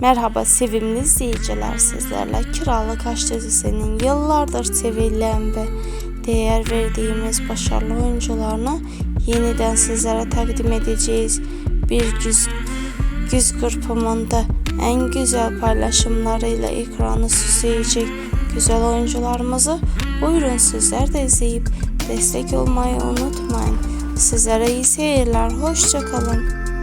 Merhaba sevimli izleyiciler sizlerle Kiralık Aşk dizisinin yıllardır sevilen ve değer verdiğimiz başarılı oyuncularını yeniden sizlere takdim edeceğiz. Bir güz, güz kırpımında en güzel paylaşımlarıyla ekranı süsleyecek güzel oyuncularımızı buyurun sizler de izleyip destek olmayı unutmayın. Sizlere iyi seyirler, hoşçakalın.